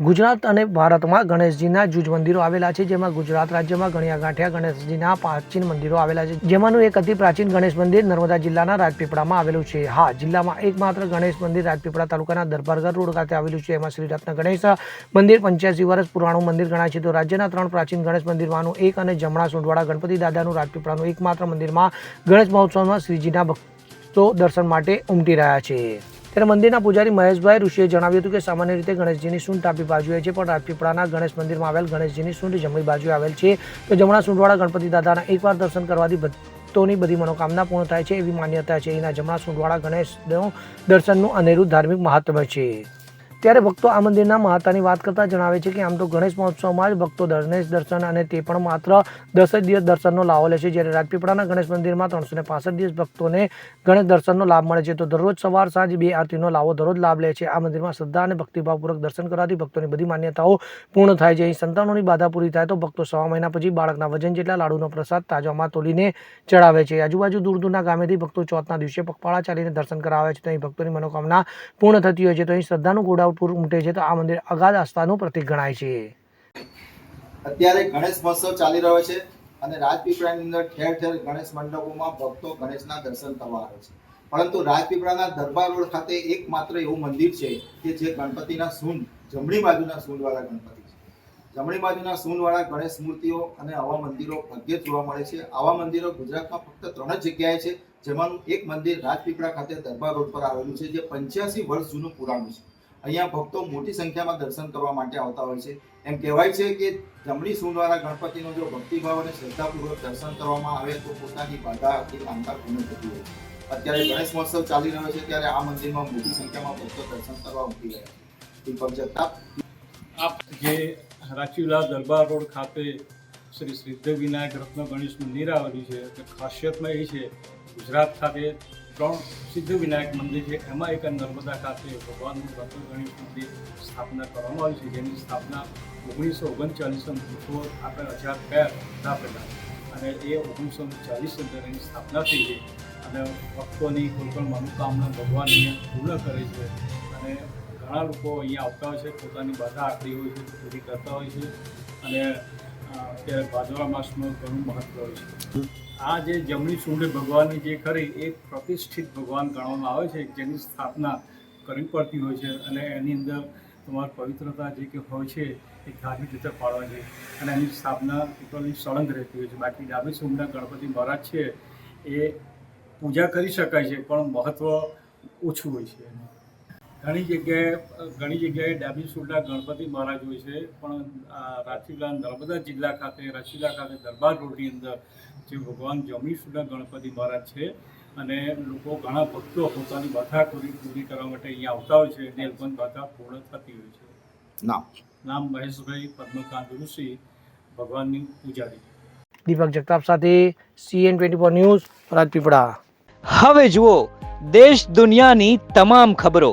ગુજરાત અને ભારતમાં ગણેશજીના જૂજ મંદિરો આવેલા છે, જેમાં ગુજરાત રાજ્યમાં ગણિયા ગાંઠિયા, ગણેશજીના પ્રાચીન મંદિરો આવેલા છે. જેમાંનું એક અતિ પ્રાચીન ગણેશ મંદિર નર્મદા જિલ્લાના રાજપીપળામાં આવેલું છે. હા, જિલ્લામાં એકમાત્ર ગણેશ મંદિર રાજપીપળા તાલુકાના દરબારગર રોડ ખાતે આવેલું છે. એમાં શ્રી રત્ન ગણેશ મંદિર પંચ્યાસી વર્ષ પુરાણું મંદિર ગણાય છે. તો રાજ્યના ત્રણ પ્રાચીન ગણેશ મંદિરમાંનું એક અને જમણા સુંઢવાડા ગણપતિ દાદાનું રાજપીપળાનું એકમાત્ર મંદિરમાં ગણેશ મહોત્સવમાં શ્રીજીના ભક્તો દર્શન માટે ઉમટી રહ્યા છે. ત્યારે મંદિરના પૂજારી મહેશભાઈ ઋષિએ જણાવ્યું હતું કે સામાન્ય રીતે ગણેશજીની સૂંઢ ડાબી બાજુએ છે, પણ રાજપીપળાના ગણેશ મંદિરમાં આવેલ ગણેશજીની સૂંઢ જમણી બાજુએ આવેલ છે. તો જમણા સૂંઢવાળા ગણપતિ દાદાના એકવાર દર્શન કરવાથી ભક્તોની બધી મનોકામના પૂર્ણ થાય છે એવી માન્યતા છે. એના જમણા સૂંઢવાળા ગણેશનું દર્શનનું અનેરું ધાર્મિક મહત્વ છે. ત્યારે ભક્તો આ મંદિરના મહત્વની વાત કરતા જણાવે છે કે આમ તો ગણેશ મહોત્સવમાં જ ભક્તો ગણેશ દર્શન અને તે પણ માત્ર દસ જ દિવસ દર્શનનો લાવો લે છે. જ્યારે રાજપીપળાના ગણેશ મંદિરમાં ત્રણસો પાસઠ દિવસ ભક્તોને ગણેશ દર્શનનો લાભ મળે છે, તો દરરોજ સવાર સાંજ બે આરતીનો લાવો દરરોજ લાભ લે છે. આ મંદિરમાં શ્રદ્ધા અને ભક્તિભાવપૂર્વક દર્શન કરવાથી ભક્તોની બધી માન્યતાઓ પૂર્ણ થાય છે. અહીં સંતાનોની બાધા પૂરી થાય તો ભક્તો સવા મહિના પછી બાળકના વજન જેટલા લાડુનો પ્રસાદ તાજામાં તોલીને ચડાવે છે. આજુબાજુ દૂર દૂરના ગામેથી ભક્તો ચોથના દિવસે પગપાળા ચાલીને દર્શન કરાવે છે. તો અહીં ભક્તોની મનોકામના પૂર્ણ થતી હોય છે. તો અહીં શ્રદ્ધાનું ગોડાઉટ પૂર ઉમટે છે તો આ મંદિર અગાધ આસ્થાનું પ્રતીક ગણાય છે. અત્યારે ગણેશ મહોત્સવ ચાલી રહ્યો છે અને રાજપીપળાની અંદર ઠેર ઠેર ગણેશ મંડપોમાં ભક્તો ગણેશના દર્શન કરવા આવે છે. પરંતુ રાજપીપળાના દરબાર રોડ ખાતે એકમાત્ર એવું મંદિર છે કે જે ગણપતિના સૂંઢ, જમણી બાજુના સૂંઢવાળા ગણપતિ છે. જમણી બાજુના સૂંઢવાળા ગણેશ મૂર્તિઓ અને આવા મંદિરો ભાગ્યે જોવા મળે છે. આવા મંદિરો ગુજરાતમાં ફક્ત ત્રણ જ જગ્યાએ છે, જેમાંનું એક મંદિર રાજપીપળા ખાતે દરબાર રોડ પર આવેલું છે, જે પંચ્યાસી વર્ષ જૂનું પુરાણું છે. અહીંયા ભક્તો મોટી સંખ્યામાં દર્શન કરવા માટે આવતા હોય છે. એમ કહેવાય છે કે જમણી સૂંઢવાળા ગણપતિનો જો ભક્તિભાવ અને શ્રદ્ધાપૂર્વક દર્શન કરવામાં આવે તો પોતાની બાધા કે માનતા પૂર્ણ થતી હોય અત્યારે ગણેશ મહોત્સવ ચાલી રહ્યો છે ત્યારે આ મંદિરમાં મોટી સંખ્યામાં ભક્તો દર્શન કરવા ઉમટી રહ્યા દીપક જગતાપ. આપ જે રાજચીલા દરબાર રોડ ખાતે શ્રી સિદ્ધ વિનાયક રત્ન ગણેશ મંદિર આવેલું છે ખાસિયતમાં એ છે ગુજરાત ખાતે ત્રણ સિદ્ધ વિનાયક મંદિર છે. એમાં એક નર્મદા ખાતે ભગવાનનું રત્ન ગણેશ મંદિર સ્થાપના કરવામાં આવી છે. જેની સ્થાપના ઓગણીસો ઓગણચાલીસમાં પૂછો આપણે હજાર બે હતા પહેલાં. અને એ ઓગણીસો ચાલીસ અંદર એની સ્થાપના થઈ ગઈ. અને ભક્તોની કોઈ પણ મનોકામના ભગવાન અહીંયા પૂર્ણ કરે છે. અને ઘણા લોકો અહીંયા આવતા હોય છે. પોતાની બાધા આકરી હોય છે, પૂરી કરતા હોય છે. અને અત્યારે ભાદવા માસનું ઘણું મહત્વ છે. આ જે જમણી સૂંઢ ભગવાનની જે ખરી, એ પ્રતિષ્ઠિત ભગવાન ગણવામાં આવે છે, જેની સ્થાપના કરવી પડતી હોય છે અને એની અંદર તમારી પવિત્રતા જે કે હોય છે, એ ધાર્મિક રીતે પાડવા જોઈએ. અને એની સ્થાપના ટોટલી સળંગ રહેતી હોય છે. બાકી ડાબી સૂંઢના ગણપતિ મહારાજ છે, એ પૂજા કરી શકાય છે, પણ મહત્ત્વ ઓછું હોય છે. ઘણી જગ્યાએ ઘણી જગ્યાએ ડાબી સુરડા ગણપતિ મહારાજ હોય છે પણ આ રાજપીપળા નર્મદા જિલ્લા ખાતે રાજપીપળા ખાતે દરબાર રોડની અંદર જે ભગવાન જમણી સુરડા ગણપતિ મહારાજ છે અને લોકો ઘણા ભક્તો પોતાની બાધા પૂરી પૂરી કરવા માટે અહીંયા આવતા હોય છે અને પણ બાધા પૂર્ણ થતી હોય છે. નામ? નામ મહેશભાઈ પદ્મકાંત ઋષિ ભગવાનની પૂજારી. દીપક જગતાપ સાથે CN twenty four news Rajpipla. હવે જુઓ દેશ દુનિયાની તમામ ખબરો.